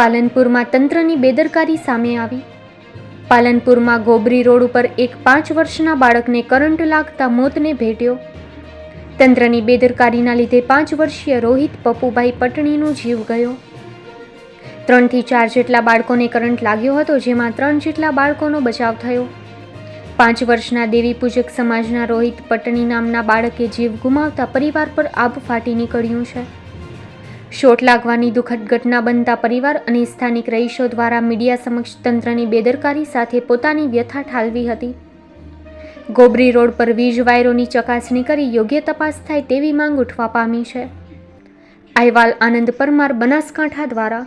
પાલનપુરમાં તંત્રની બેદરકારી સામે આવી. પાલનપુરમાં ગોબરી રોડ ઉપર એક પાંચ વર્ષના બાળકને કરંટ લાગતા મોતને ભેટ્યો. તંત્રની બેદરકારીના લીધે પાંચ વર્ષીય રોહિત પપ્પુભાઈ પટણીનો જીવ ગયો. ત્રણથી ચાર જેટલા બાળકોને કરંટ લાગ્યો હતો, જેમાં ત્રણ જેટલા બાળકોનો બચાવ થયો. પાંચ વર્ષના દેવી પૂજક સમાજના રોહિત પટણી નામના બાળકે જીવ ગુમાવતા પરિવાર પર આબ ફાટી નીકળ્યું છે. શોટ લાગવાની દુઃખદ ઘટના બનતા પરિવાર અને સ્થાનિક રહીશો દ્વારા મીડિયા સમક્ષ તંત્રની બેદરકારી સાથે પોતાની વ્યથા ઠાલવી હતી. ગોબરી રોડ પર વીજ વાયરોની ચકાસણી કરી યોગ્ય તપાસ થાય તેવી માંગ ઉઠવા પામી છે. અહેવાલ આનંદ પરમાર બનાસકાંઠા દ્વારા.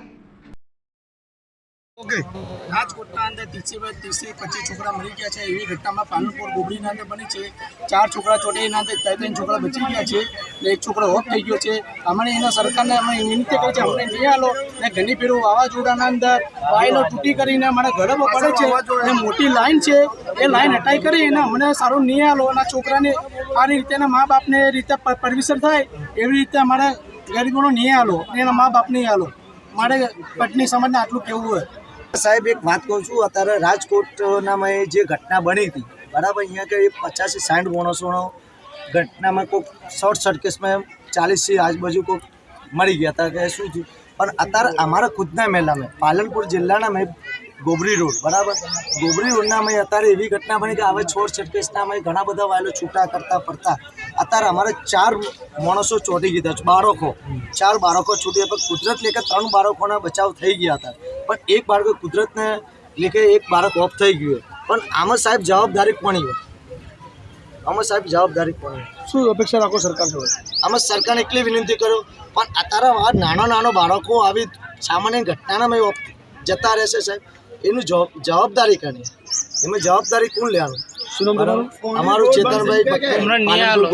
રાજકોટના અંદર ત્રીસે બે ત્રીસે પચીસ છોકરા મરી ગયા છે. એવી ઘટનામાં પાલનપુર ગોબડીના અંદર બની છે. ચાર છોકરા ચોટેના અંદર, ત્રણ ત્રણ છોકરા બચી ગયા છે. ને એક છોકરો ઓફ થઈ ગયો છે. અમને એના સરકારને અમે વિનંતી કરી છે અમને નહીં આલો. ને ઘણી ફેરો વાવાઝોડાના અંદર વાયલો તૂટી કરીને અમારા ઘરમાં પડે છે. ને મોટી લાઈન છે. એ લાઈન હટાઈ કરી અને અમને સારું નહીં આલો. અને છોકરાને સારી રીતે એના મા બાપને એ રીતે પરમિશન થાય, એવી રીતે અમારે ગરીબોનો નહીં આલો. અને એના મા બાપ નહીં આલો. મારે પટની સમાજને આટલું કેવું હોય. સાહેબ, એક વાત કહું છું, અત્યારે રાજકોટનામાં જે ઘટના બની હતી, બરાબર? અહીંયા કે પચાસથી સાઠ માણસોનો ઘટનામાં કોઈક શોર્ટ સર્કિટમાં ચાલીસથી આજુબાજુ કોઈક મળી ગયા હતા, કે શું થયું? પણ અત્યારે અમારા ખુદના મેલામાં પાલનપુર જિલ્લાના મેં ગોબરી રોડ, બરાબર? ગોબરી રોડના મેં અત્યારે એવી ઘટના બની કે હવે છોડ સર્કિટના મેં ઘણા બધા વાયલો છૂટા કરતા પડતા અત્યારે અમારે ચાર માણસો ચોટી ગયા બાળકો. ચાર બાળકો છૂટી પણ કુદરત લેખે ત્રણ બાળકોના બચાવ થઈ ગયા હતા. પણ એક બાળકો કુદરતને કે એક બાળક ઓફ થઈ ગયું પણ આમાં સાહેબ જવાબદારી કોની આમાં સાહેબ જવાબદારી કોની શું અપેક્ષા રાખો સરકાર જોડે આમાં સરકારને એટલી વિનંતી કરો પણ અત્યારે આ નાના નાના બાળકો આવી સામાન્ય ઘટનામાં જતા રહેશે સાહેબ. એનું જવાબદારી કોની એમાં જવાબદારી કોણ લેવાનું? શું નામ તમારું? અમારું ચેતનભાઈ નિયાલો